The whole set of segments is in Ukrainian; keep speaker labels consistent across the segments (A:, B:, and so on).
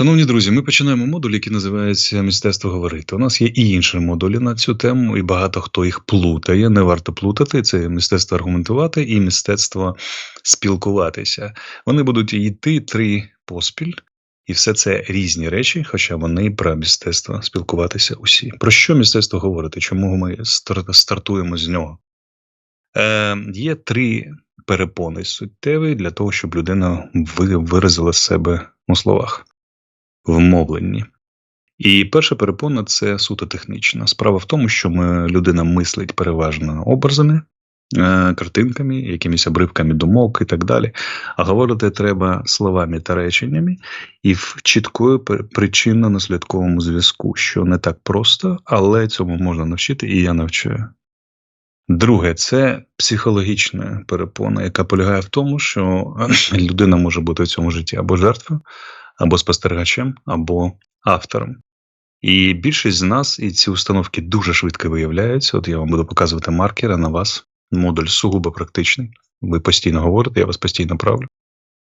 A: Шановні друзі, ми починаємо модуль, який називається Мистецтво говорити. У нас є і інші модулі на цю тему, і багато хто їх плутає. Не варто плутати. Це мистецтво аргументувати і мистецтво спілкуватися. Вони будуть йти три поспіль, і все це різні речі, хоча вони про мистецтво спілкуватися усі. Про що мистецтво говорити? Чому ми стартуємо з нього? Е, є три перепони суттєві для того, щоб людина ви- виразила себе у словах в мовленні. І перша перепона це суто технічна. Справа в тому, що ми, людина мислить переважно образами, е, картинками, якимись обривками думок і так далі. А говорити треба словами та реченнями і в чіткою причинно-наслідковому зв'язку, що не так просто, але цьому можна навчити, і я навчаю. Друге, це психологічна перепона, яка полягає в тому, що людина може бути в цьому житті або жертвою, або спостерігачем, або автором. І більшість з нас і ці установки дуже швидко виявляються. От я вам буду показувати маркери на вас. Модуль сугубо практичний. Ви постійно говорите, я вас постійно правлю.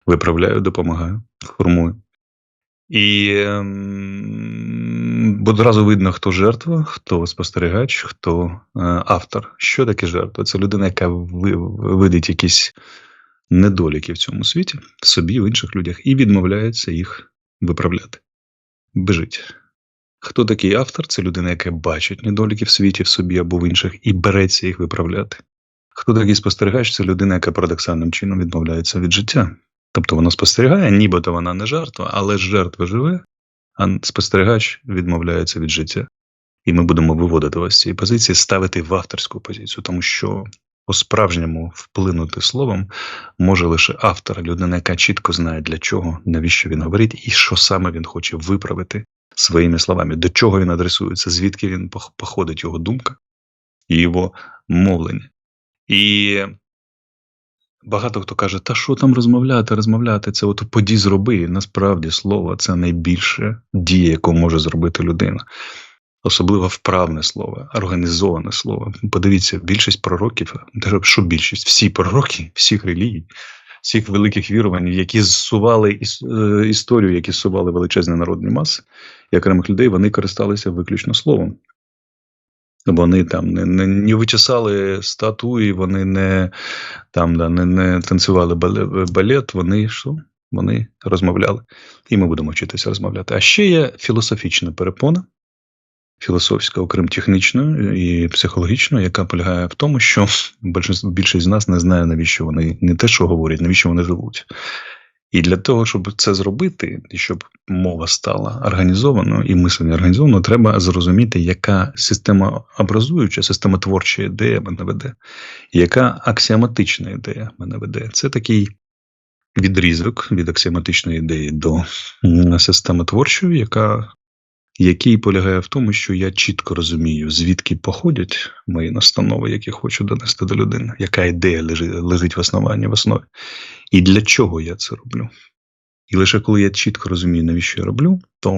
A: Виправляю, допомагаю, формую. І ем, одразу видно, хто жертва, хто спостерігач, хто е, автор. Що таке жертва? Це людина, яка ви, видить якісь недоліки в цьому світі, собі, в інших людях, і відмовляється їх виправляти. Бежить. Хто такий автор? Це людина, яка бачить недоліки в світі, в собі або в інших, і береться їх виправляти. Хто такий спостерігач? Це людина, яка парадоксальним чином відмовляється від життя. Тобто вона спостерігає, нібито вона не жертва, але ж жертва живе, а спостерігач відмовляється від життя. І ми будемо виводити вас з цієї позиції, ставити в авторську позицію, тому що по-справжньому вплинути словом може лише автор, людина, яка чітко знає для чого, навіщо він говорить, і що саме він хоче виправити своїми словами, до чого він адресується, звідки він походить його думка і його мовлення. І багато хто каже, та що там розмовляти, розмовляти, це от поді зроби. Насправді слово це найбільше дія, яку може зробити людина. Особливо вправне слово, організоване слово. Подивіться, більшість пророків, що більшість, всі пророки, всіх релігій, всіх великих вірувань, які зсували е, історію, які зсували величезні народні маси і окремих людей, вони користалися виключно словом. Вони там не, не, не вичесали статуї, вони не, там, да, не, не танцювали балет, вони що? Вони розмовляли. І ми будемо вчитися розмовляти. А ще є філософічна перепона, філософська, окрім технічної і психологічної, яка полягає в тому, що більшість, з нас не знає, навіщо вони не те, що говорять, навіщо вони живуть. І для того, щоб це зробити, і щоб мова стала організованою і мислення організованою, треба зрозуміти, яка система образуюча, система творча ідея мене веде, яка аксіоматична ідея мене веде. Це такий відрізок від аксіоматичної ідеї до системи творчої, яка який полягає в тому, що я чітко розумію, звідки походять мої настанови, які хочу донести до людини, яка ідея лежить, в основанні в основі, і для чого я це роблю. І лише коли я чітко розумію, навіщо я роблю, то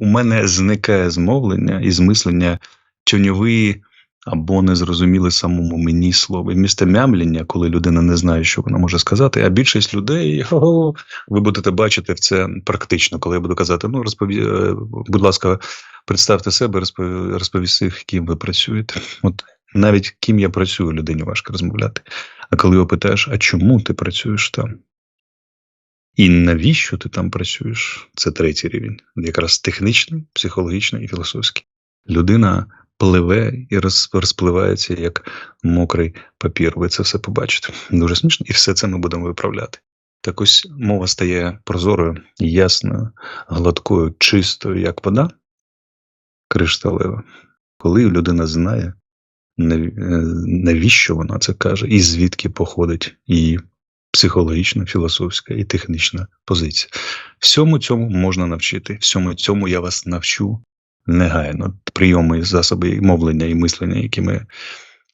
A: у мене зникає змовлення і змислення тюньові або незрозуміле самому мені слово. І місце мямлення, коли людина не знає, що вона може сказати, а більшість людей, «Хо-хо», ви будете бачити в це практично, коли я буду казати: ну розпові, е, будь ласка, представте себе, розповісти, ким ви працюєте. От навіть ким я працюю, людині важко розмовляти. А коли його питаєш, а чому ти працюєш там? І навіщо ти там працюєш? Це третій рівень, якраз технічний, психологічний і філософський. Людина пливе і розпливається як мокрий папір. Ви це все побачите. Дуже смішно, і все це ми будемо виправляти. Так ось мова стає прозорою, ясною, гладкою, чистою, як вода, кришталева. Коли людина знає, е, навіщо вона це каже, і звідки походить її психологічна, філософська і технічна позиція. Всьому цьому можна навчити. Всьому цьому я вас навчу негайно. Прийоми, засоби мовлення і мислення, які ми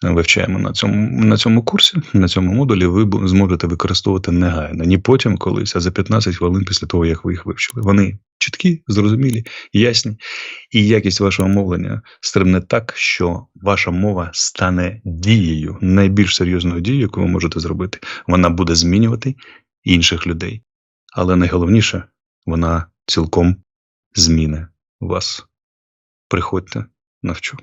A: вивчаємо на цьому, на цьому курсі, на цьому модулі, ви зможете використовувати негайно. Ні потім колись, а за 15 хвилин після того, як ви їх вивчили. Вони чіткі, зрозумілі, ясні, і якість вашого мовлення стрибне так, що ваша мова стане дією, найбільш серйозною дією, яку ви можете зробити. Вона буде змінювати інших людей. Але найголовніше, вона цілком зміни вас. Приходьте, навчу.